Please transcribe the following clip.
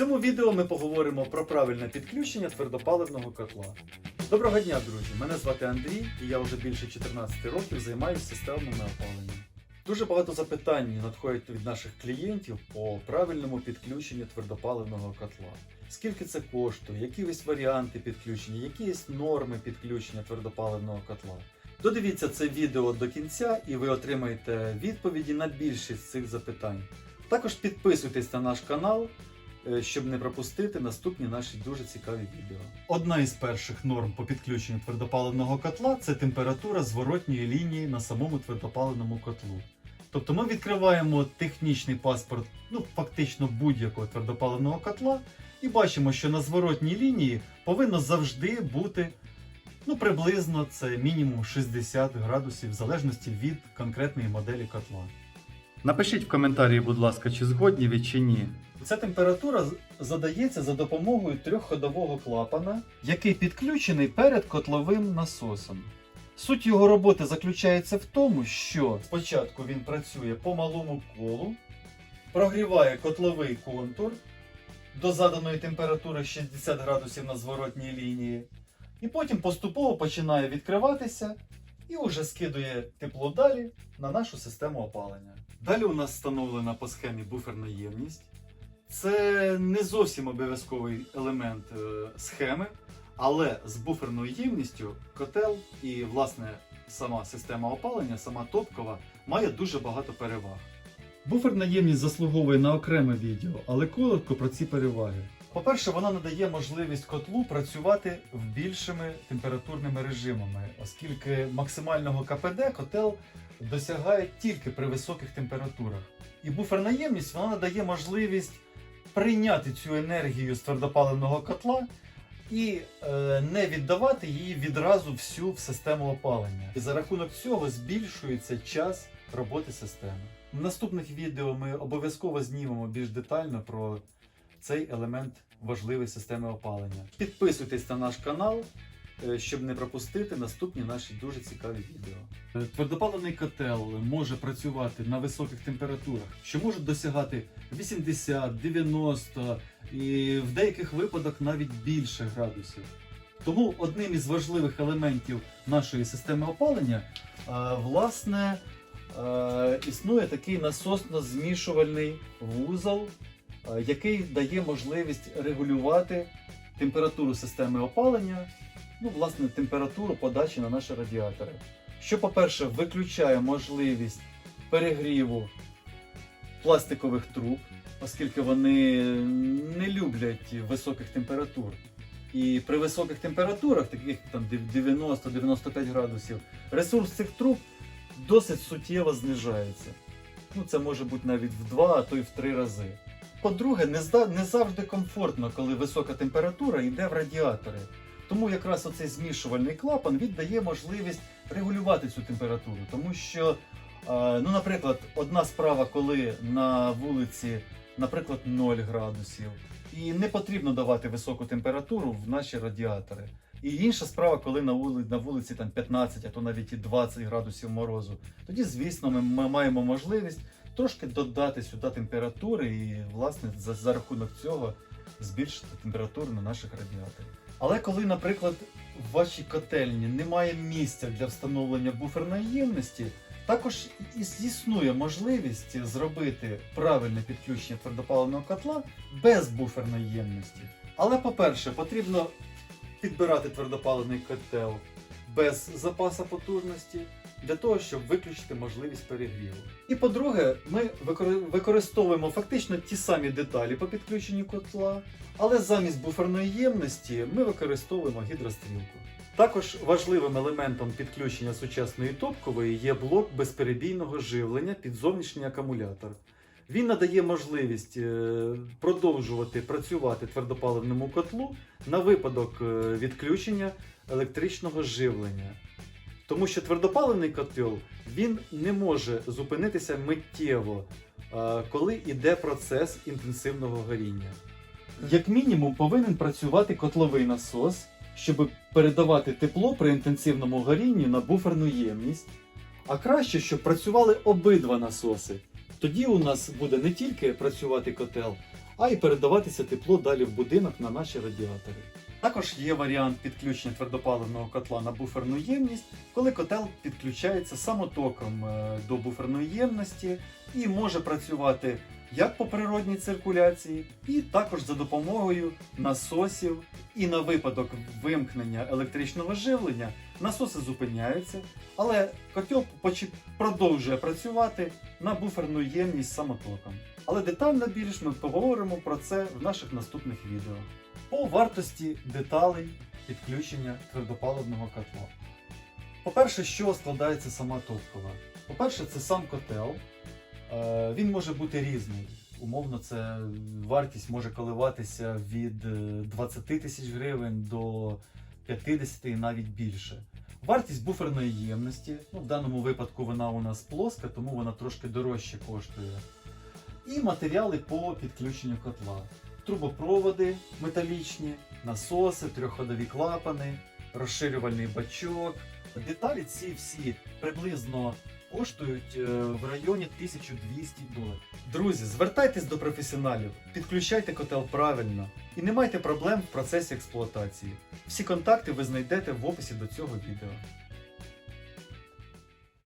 цьому відео ми поговоримо про правильне підключення твердопаливного котла. Доброго дня, друзі! Мене звати Андрій, і я вже більше 14 років займаюся системами опалення. Дуже багато запитань надходять від наших клієнтів по правильному підключенню твердопаливного котла. Скільки це коштує, які ось варіанти підключення, які є норми підключення твердопаливного котла. Додивіться це відео до кінця і ви отримаєте відповіді на більшість цих запитань. Також підписуйтесь на наш канал, щоб не пропустити наступні наші дуже цікаві відео. Одна із перших норм по підключенню твердопаливного котла це температура зворотньої лінії на самому твердопаливному котлу. Тобто ми відкриваємо технічний паспорт, ну фактично будь-якого твердопаливного котла, і бачимо, що на зворотній лінії повинно завжди бути ну, приблизно це мінімум 60 градусів в залежності від конкретної моделі котла. Напишіть в коментарі, будь ласка, чи згодні ви чи ні. Ця температура задається за допомогою трьохходового клапана, який підключений перед котловим насосом. Суть його роботи заключається в тому, що спочатку він працює по малому колу, прогріває котловий контур до заданої температури 60 градусів на зворотній лінії, і потім поступово починає відкриватися і вже скидує тепло далі на нашу систему опалення. Далі у нас встановлена по схемі буферна ємність. Це не зовсім обов'язковий елемент е, схеми, але з буферною ємністю котел і власне сама система опалення, сама топкова, має дуже багато переваг. Буферна ємність заслуговує на окреме відео, але коротко про ці переваги. По-перше, вона надає можливість котлу працювати в більшими температурними режимами, оскільки максимального КПД котел досягає тільки при високих температурах. І буферна ємність вона надає можливість прийняти цю енергію з твердопаливного котла і е, не віддавати її відразу всю в систему опалення. І за рахунок цього збільшується час роботи системи. В наступних відео ми обов'язково знімемо більш детально про цей елемент важливої системи опалення. Підписуйтесь на наш канал, е, щоб не пропустити наступні наші дуже цікаві відео. Е, Твердопаливний котел може працювати на високих температурах, що можуть досягати 80, 90 і в деяких випадках навіть більше градусів. Тому одним із важливих елементів нашої системи опалення е, власне існує такий насосно-змішувальний вузол, який дає можливість регулювати температуру системи опалення, ну, власне, температуру подачі на наші радіатори. Що, по-перше, виключає можливість перегріву пластикових труб, оскільки вони не люблять високих температур. І при високих температурах, таких там 90-95 градусів, ресурс цих труб досить суттєво знижається. Ну, це може бути навіть в два, а то й в три рази. По-друге, не, завжди комфортно, коли висока температура йде в радіатори. Тому якраз оцей змішувальний клапан віддає можливість регулювати цю температуру. Тому що, е, ну, наприклад, одна справа, коли на вулиці, наприклад, 0 градусів, і не потрібно давати високу температуру в наші радіатори. І інша справа, коли на вулиці, на вулиці там 15, а то навіть і 20 градусів морозу. Тоді, звісно, ми, ми маємо можливість трошки додати сюди температури і, власне, за, за рахунок цього збільшити температуру на наших радіаторах. Але коли, наприклад, в вашій котельні немає місця для встановлення буферної ємності, також іс- існує можливість зробити правильне підключення твердопаливного котла без буферної ємності. Але, по-перше, потрібно підбирати твердопаливний котел без запаса потужності для того, щоб виключити можливість перегріву. І по-друге, ми використовуємо фактично ті самі деталі по підключенню котла, але замість буферної ємності ми використовуємо гідрострілку. Також важливим елементом підключення сучасної топкової є блок безперебійного живлення під зовнішній акумулятор. Він надає можливість е, продовжувати працювати твердопаливному котлу на випадок е, відключення електричного живлення. Тому що твердопаливний котел він не може зупинитися миттєво, е, коли йде процес інтенсивного горіння. Як мінімум повинен працювати котловий насос, щоб передавати тепло при інтенсивному горінні на буферну ємність. А краще, щоб працювали обидва насоси. Тоді у нас буде не тільки працювати котел, а й передаватися тепло далі в будинок на наші радіатори. Також є варіант підключення твердопаливного котла на буферну ємність, коли котел підключається самотоком е, до буферної ємності і може працювати як по природній циркуляції, і також за допомогою насосів. І на випадок вимкнення електричного живлення насоси зупиняються, але котел продовжує працювати на буферну ємність самотоком. Але детально більш ми поговоримо про це в наших наступних відео. По вартості деталей підключення твердопаливного котла. По-перше, що складається сама топкова? По-перше, це сам котел. Е, Він може бути різний. Умовно, це вартість може коливатися від е, 20 тисяч гривень до 50 і навіть більше. Вартість буферної ємності, ну в даному випадку вона у нас плоска, тому вона трошки дорожче коштує. І матеріали по підключенню котла. Трубопроводи металічні, насоси, трьохходові клапани, розширювальний бачок. Деталі ці всі приблизно коштують е, в районі 1200 доларів. Друзі, звертайтесь до професіоналів, підключайте котел правильно і не майте проблем в процесі експлуатації. Всі контакти ви знайдете в описі до цього відео.